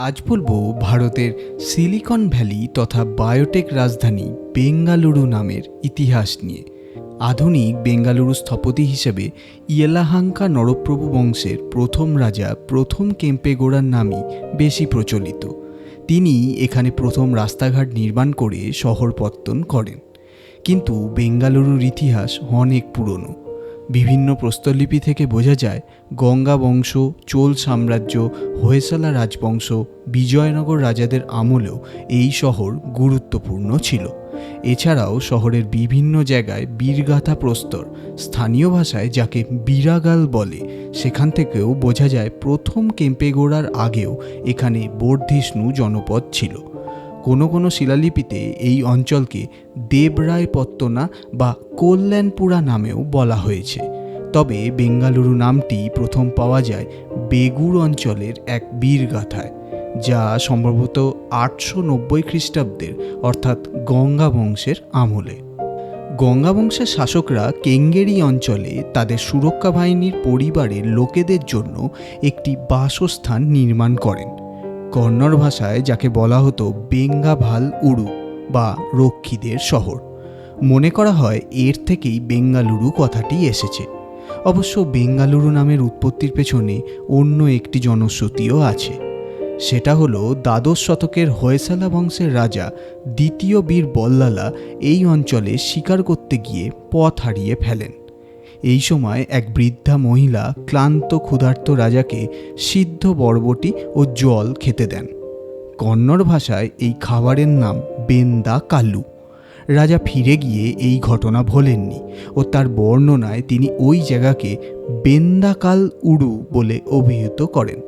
আজ বলব ভারতের সিলিকন ভ্যালি তথা বায়োটেক রাজধানী বেঙ্গালুরু নামের ইতিহাস নিয়ে। আধুনিক বেঙ্গালুরু স্থপতি হিসেবে ইয়েলাহাঙ্কা নরপ্রভু বংশের প্রথম রাজা প্রথম কেম্পেগোড়ার নামই বেশি প্রচলিত। তিনি এখানে প্রথম রাস্তাঘাট নির্মাণ করে শহর পত্তন করেন। কিন্তু বেঙ্গালুরুর ইতিহাস অনেক পুরনো। বিভিন্ন প্রস্তরলিপি থেকে বোঝা যায় গঙ্গা বংশ, চোল সাম্রাজ্য, হোয়সালা রাজবংশ, বিজয়নগর রাজাদের আমলেও এই শহর গুরুত্বপূর্ণ ছিল। এছাড়াও শহরের বিভিন্ন জায়গায় বীরগাথা প্রস্তর, স্থানীয় ভাষায় যাকে বীরাগাল বলে, সেখান থেকেও বোঝা যায় প্রথম কেম্পেগোড়ার আগেও এখানে বর্ধিষ্ণু জনপদ ছিল। কোনো কোনো শিলালিপিতে এই অঞ্চলকে দেবরায় পত্তনা বা কল্যাণপুরা নামেও বলা হয়েছে। তবে বেঙ্গালুরু নামটি প্রথম পাওয়া যায় বেগুর অঞ্চলের এক বীরগাথায়, যা সম্ভবত আটশো নব্বই খ্রিস্টাব্দের, অর্থাৎ গঙ্গা বংশের আমলে। গঙ্গা বংশের শাসকরা কেঙ্গেরি অঞ্চলে তাদের সুরক্ষা বাহিনীর পরিবারের লোকেদের জন্য একটি বাসস্থান নির্মাণ করেন। কন্নড় ভাষায় যাকে বলা হতো বেঙ্গাভাল উড়ু বা রক্ষীদের শহর। মনে করা হয় এর থেকেই বেঙ্গালুরু কথাটি এসেছে। অবশ্য বেঙ্গালুরু নামের উৎপত্তির পেছনে অন্য একটি জনশ্রুতিও আছে। সেটা হলো, দ্বাদশ শতকের হয়সালা বংশের রাজা দ্বিতীয় বীর বল্লালা এই অঞ্চলে শিকার করতে গিয়ে পথ হারিয়ে ফেলেন। এই সময় এক বৃদ্ধা মহিলা ক্লান্ত ক্ষুধার্ত রাজাকে সিদ্ধ বরবটি ও জল খেতে দেন। কন্নড় ভাষায় এই খাবারের নাম বেন্দা কাল্লু রাজা ফিরে গিয়ে এই ঘটনা ভোলেননি ও তার বর্ণনায় তিনি ওই জায়গাকে বেন্দাকাল উড়ু বলে অভিহিত করেন,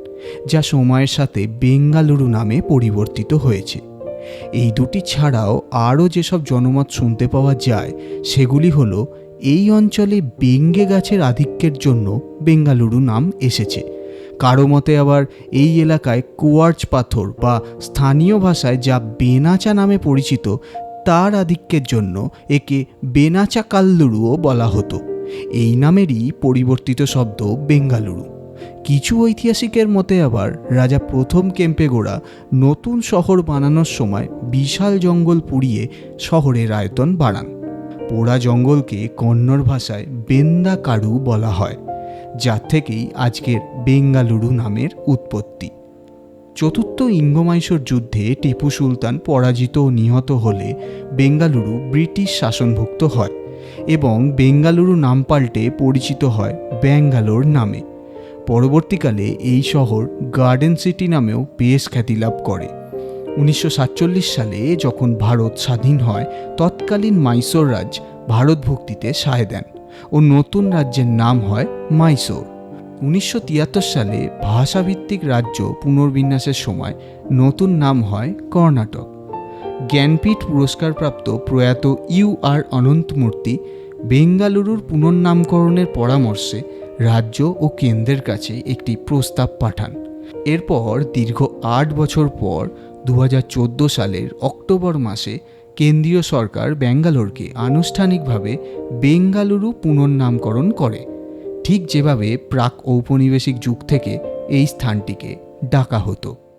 যা সময়ের সাথে বেঙ্গালুরু নামে পরিবর্তিত হয়েছে। এই দুটি ছাড়াও আরও যেসব জনমত শুনতে পাওয়া যায়, সেগুলি হলো এই অঞ্চলে বেঙ্গে গাছের আধিক্যের জন্য বেঙ্গালুরু নাম এসেছে। কারও মতে আবার এই এলাকায় কুয়ার্চ পাথর বা স্থানীয় ভাষায় যা বেনাচা নামে পরিচিত, তার আধিক্যের জন্য একে বেনাচা কাল্লুরুও বলা হতো। এই নামেরই পরিবর্তিত শব্দ বেঙ্গালুরু। কিছু ঐতিহাসিকের মতে আবার রাজা প্রথম কেম্পেগোড়া নতুন শহর বানানোর সময় বিশাল জঙ্গল পুড়িয়ে শহরের আয়তন বাড়ান। পোড়া জঙ্গলকে কন্নড় ভাষায় বেন্দা কারু বলা হয়, যার থেকেই আজকের বেঙ্গালুরু নামের উৎপত্তি। চতুর্থ ইঙ্গমাইশোর যুদ্ধে টিপু সুলতান পরাজিত ও নিহত হলে বেঙ্গালুরু ব্রিটিশ শাসনভুক্ত হয় এবং বেঙ্গালুরু নাম পাল্টে পরিচিত হয় ব্যাঙ্গালোর নামে। পরবর্তীকালে এই শহর গার্ডেন সিটি নামেও বেশ খ্যাতি লাভ করে। উনিশশো সাতচল্লিশ সালে যখন ভারত স্বাধীন হয়, তৎকালীন মাইসোর রাজ ভারত ভুক্তিতে সায় দেন ও নতুন রাজ্যের নাম হয় মাইসোর। উনিশশো সালে ভাষাভিত্তিক রাজ্য পুনর্বিন্যাসের সময় নতুন নাম হয় কর্ণাটক। জ্ঞানপীঠ পুরস্কারপ্রাপ্ত প্রয়াত ইউ আর অনন্তমূর্তি বেঙ্গালুরুর পুনর্নামকরণের পরামর্শে রাজ্য ও কেন্দ্রের কাছে একটি প্রস্তাব পাঠান। এরপর দীর্ঘ আট বছর পর দু হাজার চোদ্দ সালের অক্টোবর মাসে কেন্দ্রীয় সরকার ব্যাঙ্গালোরকে আনুষ্ঠানিকভাবে বেঙ্গালুরু পুনর্নামকরণ করে। ঠিক যেভাবে প্রাক ঔপনিবেশিক যুগ থেকে এই স্থানটিকে ডাকা হতো।